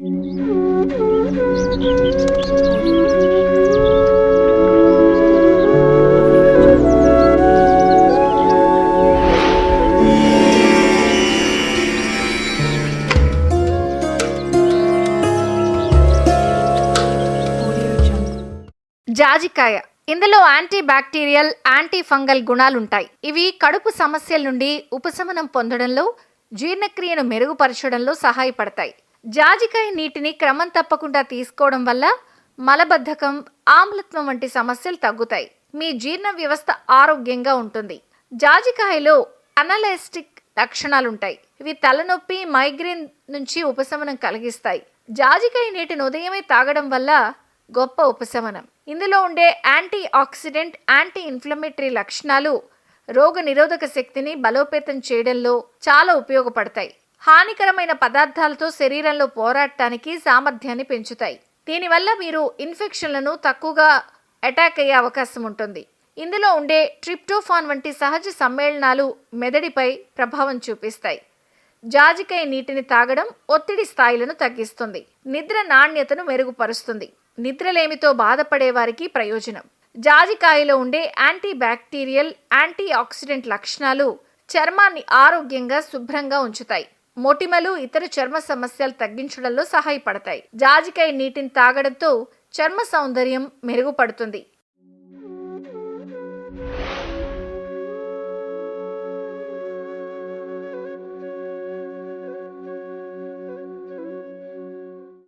జాజికాయ. ఇందులో anti bacterial anti fungal గుణాలుంటాయి. ఇవి కడుపు సమస్యల నుండి ఉపశమనం పొందడంలో జీర్ణక్రియను మెరుగుపరచడంలో సహాయపడతాయి. జాజికాయ నీటిని క్రమం తప్పకుండా తీసుకోవడం వల్ల మలబద్ధకం ఆమ్లత్వం వంటి సమస్యలు తగ్గుతాయి. మీ జీర్ణ వ్యవస్థ ఆరోగ్యంగా ఉంటుంది. జాజికాయలో అనలైస్టిక్ లక్షణాలుంటాయి. ఇవి తలనొప్పి మైగ్రేన్ నుంచి ఉపశమనం కలిగిస్తాయి. జాజికాయ నీటిని ఉదయమే తాగడం వల్ల గొప్ప ఉపశమనం. ఇందులో ఉండే యాంటీ ఆక్సిడెంట్ యాంటీ ఇన్ఫ్లమేటరీ లక్షణాలు రోగ నిరోధక శక్తిని బలోపేతం చేయడంలో చాలా ఉపయోగపడతాయి. హానికరమైన పదార్థాలతో శరీరంలో పోరాడటానికి సామర్థ్యాన్ని పెంచుతాయి. దీనివల్ల మీరు ఇన్ఫెక్షన్లను తక్కువగా అటాక్ అయ్యే అవకాశం ఉంటుంది. ఇందులో ఉండే ట్రిప్టోఫాన్ వంటి సహజ సమ్మేళనాలు మెదడిపై ప్రభావం చూపిస్తాయి. జాజికాయ నీటిని తాగడం ఒత్తిడి స్థాయిలను తగ్గిస్తుంది. నిద్ర నాణ్యతను మెరుగుపరుస్తుంది. నిద్రలేమితో బాధపడే వారికి ప్రయోజనం. జాజికాయలో ఉండే యాంటీ బ్యాక్టీరియల్ యాంటీ ఆక్సిడెంట్ లక్షణాలు చర్మాన్ని ఆరోగ్యంగా శుభ్రంగా ఉంచుతాయి. మొటిమలు ఇతర చర్మ సమస్యలు తగ్గించడంలో సహాయపడతాయి. జాజికాయ నీటిని తాగడంతో చర్మ సౌందర్యం మెరుగుపడుతుంది.